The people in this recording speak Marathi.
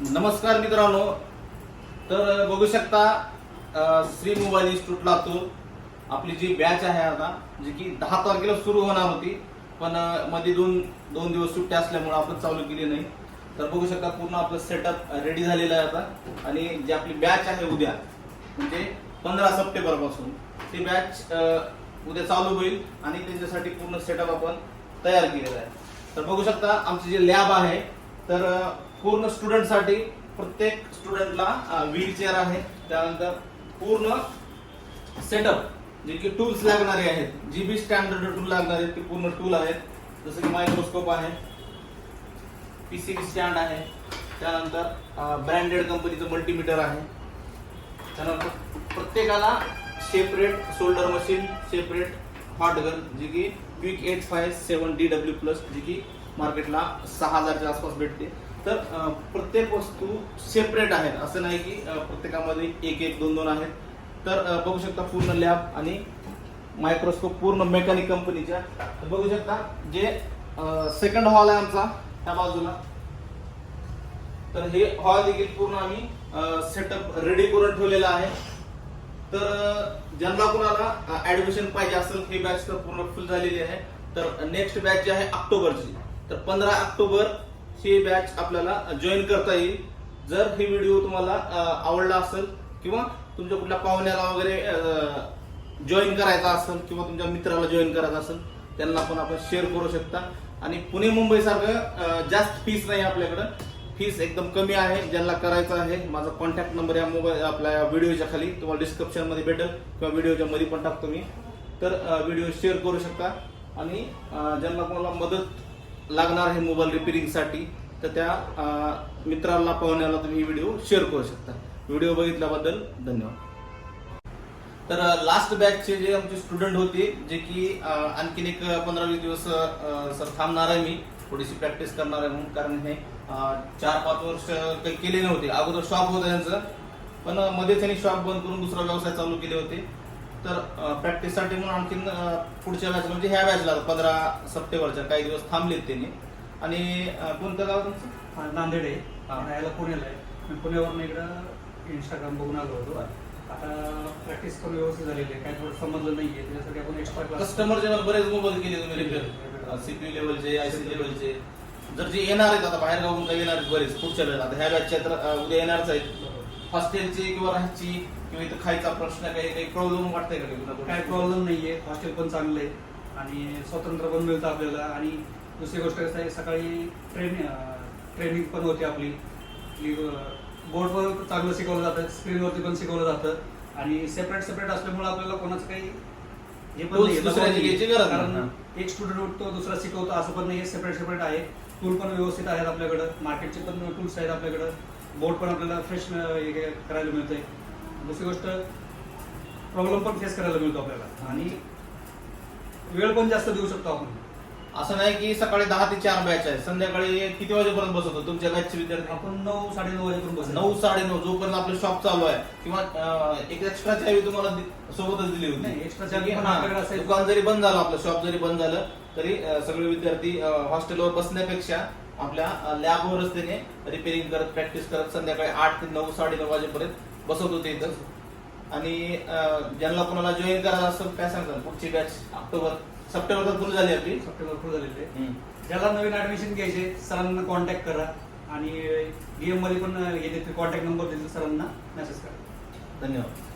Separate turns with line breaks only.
नमस्कार मित्रांनो. तर बघू शकता श्री मोबाईल इन्स्टिट्यूट लातूर आपली जी बॅच आहे आता जी की दहा तारखेला सुरू होणार होती पण मध्ये दोन दोन दिवस सुट्ट्या असल्यामुळे आपण चालू केली नाही. तर बघू शकता पूर्ण आपलं सेटअप रेडी झालेलं आहे आता. आणि जी आपली बॅच आहे उद्या म्हणजे पंधरा सप्टेंबरपासून ती बॅच उद्या चालू होईल आणि त्यांच्यासाठी पूर्ण सेटअप आपण तयार केलेला आहे. तर बघू शकता आमची जी लॅब आहे तर पूर्ण स्टुडंटसाठी प्रत्येक स्टुडंटला व्हील चेअर आहे. त्यानंतर पूर्ण सेटअप जे की टूल्स लागणारे आहेत. जी बी स्टँडर्ड टूल लागणारे ते पूर्ण टूल आहेत. जसं की मायक्रोस्कोप आहे पीसीबी स्टँड आहे. त्यानंतर ब्रँडेड कंपनीचं मल्टीमीटर आहे. त्यानंतर प्रत्येकाला separate solder machine separate hot gun जी की quick eight five seven D W plus जी की मार्केटला सहा हजारच्या आसपास भेटते. तर प्रत्येक वस्तू सेपरेट आहेत. असं नाही की प्रत्येकामध्ये एक एक दोन दोन आहेत. तर बघू शकता पूर्ण लॅब आणि मायक्रोस्कोप पूर्ण मेकॅनिक कंपनीच्या बघू शकता जे सेकंड हॉल आहे आमचा त्या बाजूला. तर हे हॉल देखील पूर्ण आम्ही सेटअप रेडी करून ठेवलेला आहे. तर ज्यांना कुणाला ऍडमिशन पाहिजे असेल ही बॅच तर पूर्ण फुल झालेली आहे. तर नेक्स्ट बॅच जी आहे ऑक्टोबरची. तर पंधरा ऑक्टोबर ही बॅच आपल्याला जॉईन करता येईल. जर ही व्हिडिओ तुम्हाला आवडला असेल किंवा तुमच्या कुठल्या पाहुण्याला वगैरे जॉईन करायचा असेल किंवा तुमच्या मित्राला जॉईन करायचा असेल त्यांना पण आपण शेअर करू शकता. आणि पुणे मुंबई सारखं जास्त फीस नाही आपल्याकडं. फीस एकदम कमी आहे ज्यांना करायचं आहे. माझा कॉन्टॅक्ट नंबर या मोबाईल आपल्या व्हिडिओच्या खाली. तुम्हाला डिस्क्रिप्शनमध्ये भेटेल किंवा व्हिडिओच्या मध्ये पण टाकतो मी. तर व्हिडिओ शेअर करू शकता. आणि ज्यांना कोणाला मदत लागणार आहे मोबाईल रिपेरिंगसाठी तर त्या मित्राला पाहुण्याला तुम्ही व्हिडिओ शेअर करू शकता. व्हिडिओ बघितल्याबद्दल धन्यवाद. तर लास्ट बॅचचे जे आमचे स्टुडंट होते जे की आणखीन एक पंधरा वीस दिवस सर थांबणार आहे मी. थोडीशी प्रॅक्टिस करणार आहे म्हणून कारण हे चार पाच वर्ष काही केले नव्हते. अगोदर शॉप होतं त्यांचं. पण मध्येच त्यांनी शॉप बंद करून दुसरा व्यवसाय चालू केले होते. तर प्रॅक्टिससाठी म्हणून आणखीन अं, पुढच्या बॅच म्हणजे ह्या बॅचला पंधरा सप्टेंबरच्या काही दिवस थांबलेत त्यांनी. आणि कोणतं गाव तुमचं?
नांदेड. आहे. राहायला पुण्याला आहे. मी पुण्यावरून इकडं इंस्टाग्राम बघून आलो होतो. आता प्रॅक्टिस पण व्यवस्थित झालेली आहे. काय थोडं समजलं नाहीये त्याच्यासाठी आपण एक्स्ट्रा क्लास
कस्टमर जेव्हा बरेच मोबाईल केले तुम्ही रिपेअर सीपीयू लेवलचे आयसी लेवलचे जर जे येणार आहेत आता बाहेर गावून काही येणार आहेत बरेच पुढच्या वेळेला. आता ह्या बॅचच्या तर उद्या येणारच आहेत. हॉस्टेलची किंवा राहायची किंवा इथं खायचा प्रश्न काही काही प्रॉब्लेम वाटतंय का काही?
काय प्रॉब्लेम नाहीये. हॉस्टेल पण चांगलं आहे आणि स्वतंत्र पण मिळतं आपल्याला. आणि दुसरी गोष्ट कसं आहे सकाळी ट्रेन ट्रेनिंग पण होते आपली. बोर्डवर चांगलं शिकवलं जातं स्क्रीनवरती पण शिकवलं जातं. आणि सेपरेट सेपरेट असल्यामुळे आपल्याला कोणाचं काही हे पण
नाही.
कारण एक स्टुडंट उठतो दुसरा शिकवतो असं पण नाही सेपरेट सेपरेट आहे. टूल पण व्यवस्थित आहेत आपल्याकडं. मार्केटचे पण टूल्स आहेत आपल्याकडं. बोर्ड पण आपल्याला फ्रेश करायला मिळतंय. दुसरी गोष्ट प्रॉब्लेम पण फेस करायला मिळतो आपल्याला. आणि वेळ पण जास्त देऊ शकतो आपण.
असं नाही की सकाळी दहा ते चार बॅच आहे संध्याकाळी किती वाजेपर्यंत बसवतो तुमच्या बॅचचे विद्यार्थी?
आपण नऊ साडेनऊ वाजेपर्यंत बसतो.
नऊ साडे नऊ जोपर्यंत आपलं शॉप चालू आहे. किंवा अं, एक एक्स्ट्रा चावी तुम्हाला दि- सोबतच दिली होती.
नाही, extra चावी पण
हा,
आपल्याकडे असायची.
दुकान जरी बंद झालं आपलं शॉप जरी बंद झालं तरी अं, सगळे विद्यार्थी हॉस्टेलवर बसण्यापेक्षा आपल्या लॅबवरच त्याने रिपेरिंग करत प्रॅक्टिस करत संध्याकाळी आठ ते नऊ साडे नऊ वाजेपर्यंत बसवत होते इथं. आणि अं, ज्यांना कोणाला जॉईन करायचं असेल काय सांगतात पुढची बॅच ऑक्टोबर सप्टेंबर फुल झाली आपली
सप्टेंबर फुल झालेले.
हम्म.
ज्याला नवीन ऍडमिशन घ्यायचे सरांना कॉन्टॅक्ट करा आणि डीएममध्ये पण येते कॉन्टॅक्ट नंबर देतील सरांना मेसेज करा
धन्यवाद